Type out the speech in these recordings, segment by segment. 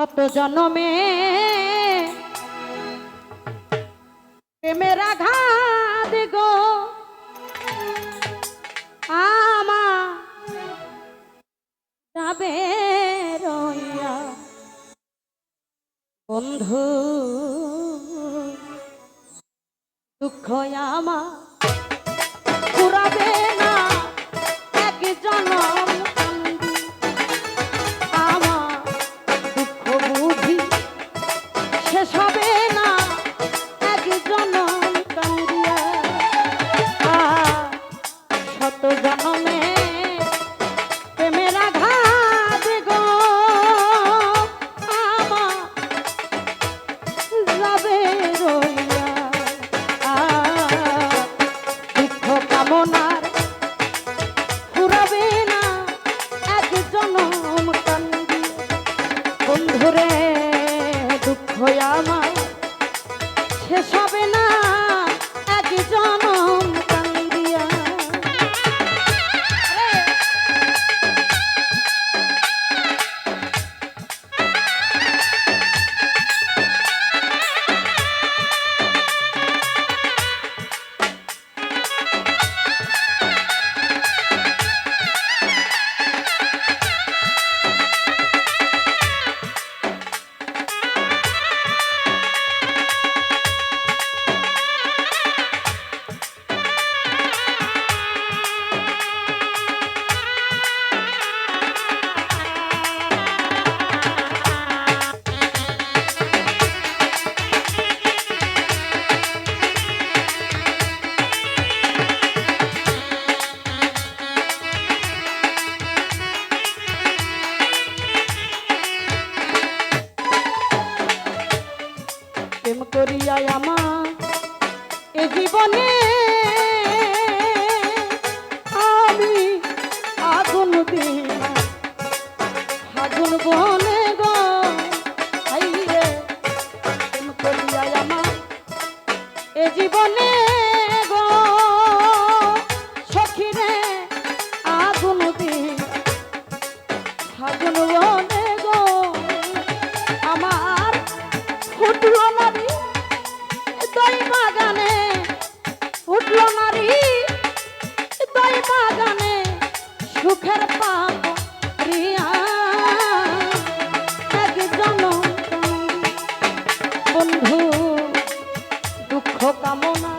শত জনমে। প্রেমের আঘাত গো। আমা যাবে রইয়া। বন্ধু দুঃখ আমা বন্ধুরে দুঃখ আমার করিয়া আমা এ জীবনে। আমি আগুন দিন আগুন বনে এ জীবনে। বন্ধু দুঃখ কামনা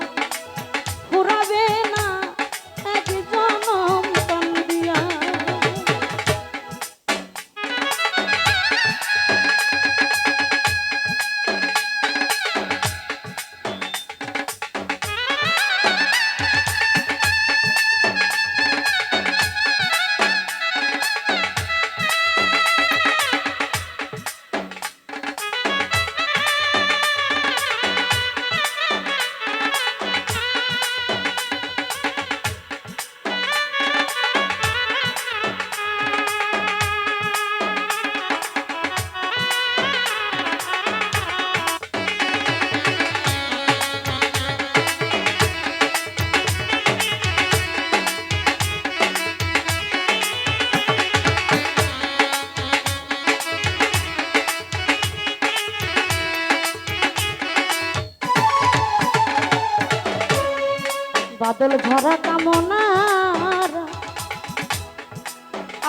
বাদল ভরা কামনার।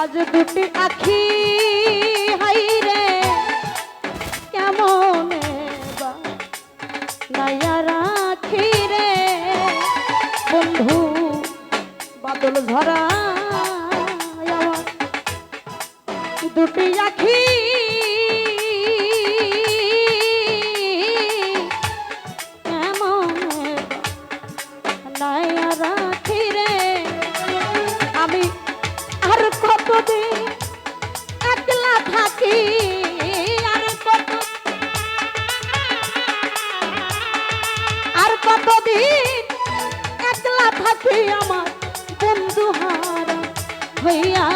আজ দুটি আখি, হাই রে, কেমন নাইয়া রাখি রে? বন্ধু, বাদল ভরা দুটি আখি রাখি রে। আমি কতদিন আর কত আর কতদিন আমার বন্ধু হারা হইয়া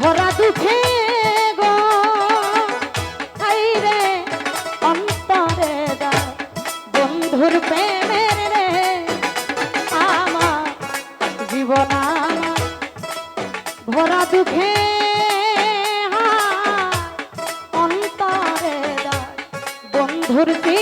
ভরা দুঃখে গো। রে অন্তরে দা বন্ধুর প্রেমের রে, আমার জীবন আমার ভরা দুঃখে অন্তরে দা বন্ধুর প্রেম